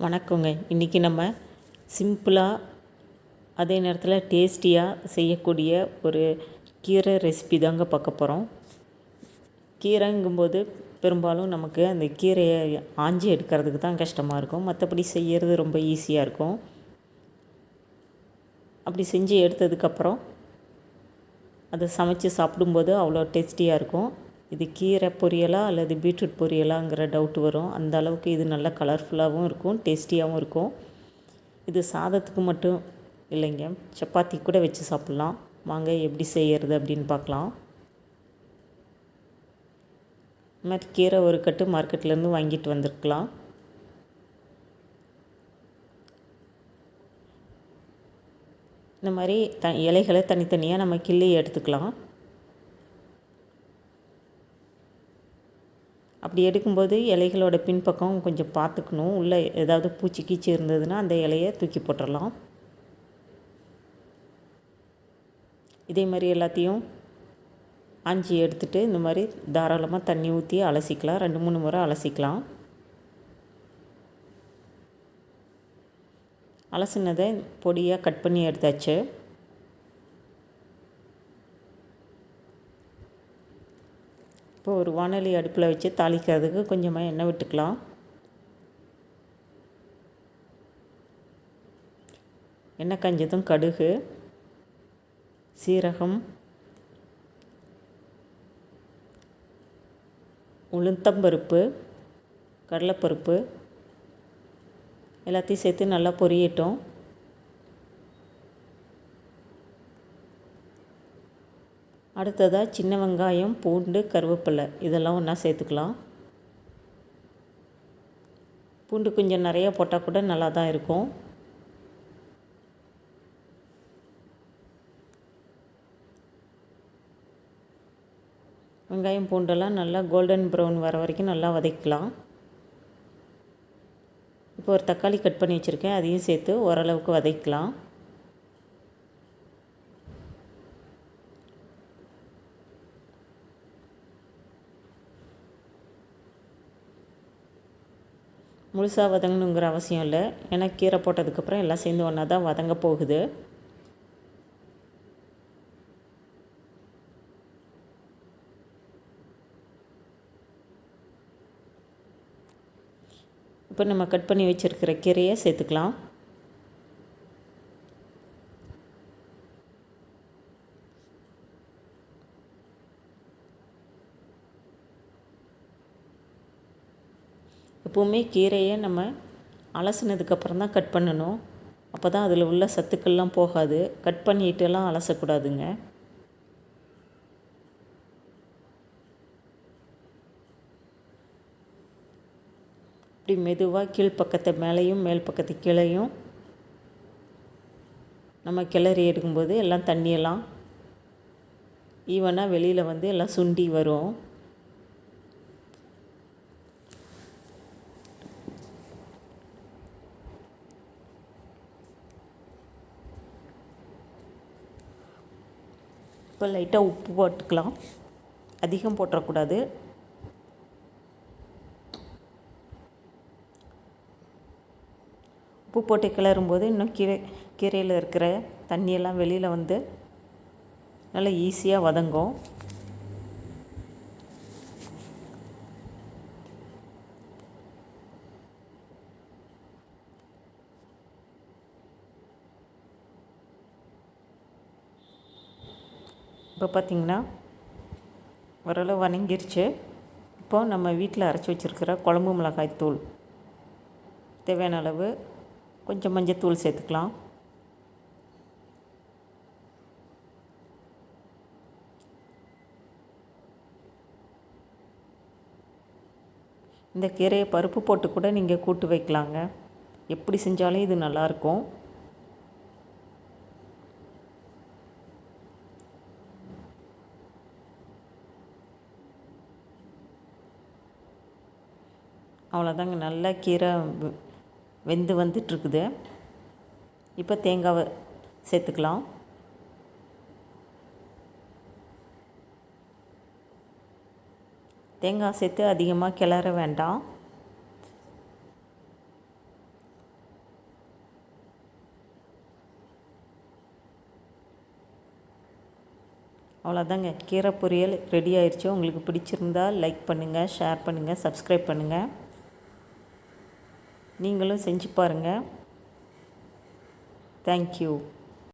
வணக்கங்க. இன்றைக்கி நம்ம சிம்பிளாக அதே நேரத்தில் டேஸ்டியாக செய்யக்கூடிய ஒரு கீரை ரெசிபி தாங்க பார்க்க போகிறோம் கீரைங்கும்போது பெரும்பாலும் நமக்கு அந்த கீரையை ஆஞ்சி எடுக்கிறதுக்கு தான் கஷ்டமாக இருக்கும். மற்றபடி செய்கிறது ரொம்ப ஈஸியாக இருக்கும். அப்படி செஞ்சு எடுத்ததுக்கப்புறம் அதை சமைச்சு சாப்பிடும்போது அவ்வளோ டேஸ்டியாக இருக்கும். இது கீரை பொரியலா அல்லது பீட்ரூட் பொரியலாங்கிற டவுட் வரும். அந்த அளவுக்கு இது நல்ல கலர்ஃபுல்லாகவும் இருக்கும் டேஸ்டியாகவும் இருக்கும். இது சாதத்துக்கு மட்டும் இல்லைங்க. சப்பாத்தி கூட வச்சு சாப்பிட்லாம். வாங்க எப்படி செய்கிறது அப்படின்னு பார்க்கலாம். இது மாதிரி கீரை ஒரு கட்டு மார்க்கெட்லேருந்து வாங்கிட்டு வந்திருக்கலாம். இந்த மாதிரி த இலைகளை தனித்தனியாக நம்ம கிள்ளி எடுத்துக்கலாம். அப்படி எடுக்கும்போது இலைகளோட பின்பக்கம் கொஞ்சம் பார்த்துக்கணும். உள்ளே ஏதாவது பூச்சி கீச்சி இருந்ததுன்னா அந்த இலையை தூக்கி போட்டுடலாம் இதே மாதிரி எல்லாத்தையும் ஆஞ்சி எடுத்துகிட்டு இந்த மாதிரி தாராளமாக தண்ணி ஊற்றி அலசிக்கலாம். ரெண்டு மூணு முறை அலசிக்கலாம். அலசினதை பொடியாக கட் பண்ணி எடுத்தாச்சு. இப்போ ஒரு வானொலி அடுப்பில் வச்சு தாளிக்கிறதுக்கு கொஞ்சமாக எண்ணெய் விட்டுக்கலாம். எண்ணெய் கஞ்சதும் கடுகு சீரகம் உளுந்தம்பருப்பு கடலைப்பருப்பு எல்லாத்தையும் சேர்த்து நல்லா பொரியட்டும். அடுத்ததாக சின்ன வெங்காயம் பூண்டு கருவேப்பிலை. இதெல்லாம் ஒன்றா சேர்த்துக்கலாம். பூண்டு கொஞ்சம் நிறையா போட்டால் கூட நல்லா தான் இருக்கும். வெங்காயம் பூண்டெல்லாம் நல்லா கோல்டன் ப்ரௌன் வர வரைக்கும் நல்லா வதக்கலாம் இப்போ ஒரு தக்காளி கட் பண்ணி வச்சுருக்கேன். அதையும் சேர்த்து ஓரளவுக்கு வதக்கலாம் முழுசாக வதங்கணுங்கிற அவசியம் இல்லை. ஏன்னா கீரை போட்டதுக்கப்புறம் எல்லாம் சேர்ந்து ஒன்றா தான் வதங்க போகுது. இப்போ நம்ம கட் பண்ணி வச்சுருக்கிற கீரையை சேர்த்துக்கலாம். எப்போவுமே கீரையை நம்ம அலசினதுக்கப்புறம் தான் கட் பண்ணணும். அப்போ தான் அதில் உள்ள சத்துக்கள்லாம் போகாது. கட் பண்ணிட்டுலாம் அலசக்கூடாதுங்க. இப்படி மெதுவாக கீழ்ப்பக்கத்தை மேலேயும் மேல் பக்கத்து கீழையும் நம்ம கிளறி எடுக்கும்போது எல்லாம் தண்ணியெல்லாம் ஈவனாக வெளியில் வந்து எல்லாம் சுண்டி வரும். இப்போ லைட்டாக உப்பு போட்டுக்கலாம். அதிகம் போட்டுறக்கூடாது. உப்பு போட்டு கிளறும்போது இன்னும் கீரை கீரையில் இருக்கிற தண்ணியெல்லாம் வெளியில் வந்து நல்லா ஈஸியாக வதங்கும். இப்போ பார்த்திங்கன்னா ஓரளவு வணங்கிருச்சு. இப்போது நம்ம வீட்டில் அரைச்சி வச்சுருக்கிற குழம்பு மிளகாய் தூள். தேவையான அளவு கொஞ்சம் மஞ்சத்தூள் சேர்த்துக்கலாம். இந்த கீரையை பருப்பு போட்டு கூட நீங்கள் கூட்டு வைக்கலாங்க. எப்படி செஞ்சாலும் இது நல்லாயிருக்கும் அவ்வளோதாங்க நல்லா கீரை வெந்து வந்துட்டுருக்குது. இப்போ தேங்காவை சேர்த்துக்கலாம். தேங்காய் சேர்த்து அதிகமாக கிளற வேண்டாம். அவ்வளோதாங்க கீரை பொரியல் ரெடி ஆயிடுச்சு உங்களுக்கு பிடிச்சிருந்தால் லைக் பண்ணுங்கள் ஷேர் பண்ணுங்கள் சப்ஸ்கிரைப் பண்ணுங்கள் நீங்களும் செஞ்சு பாருங்கள் தேங்க்யூ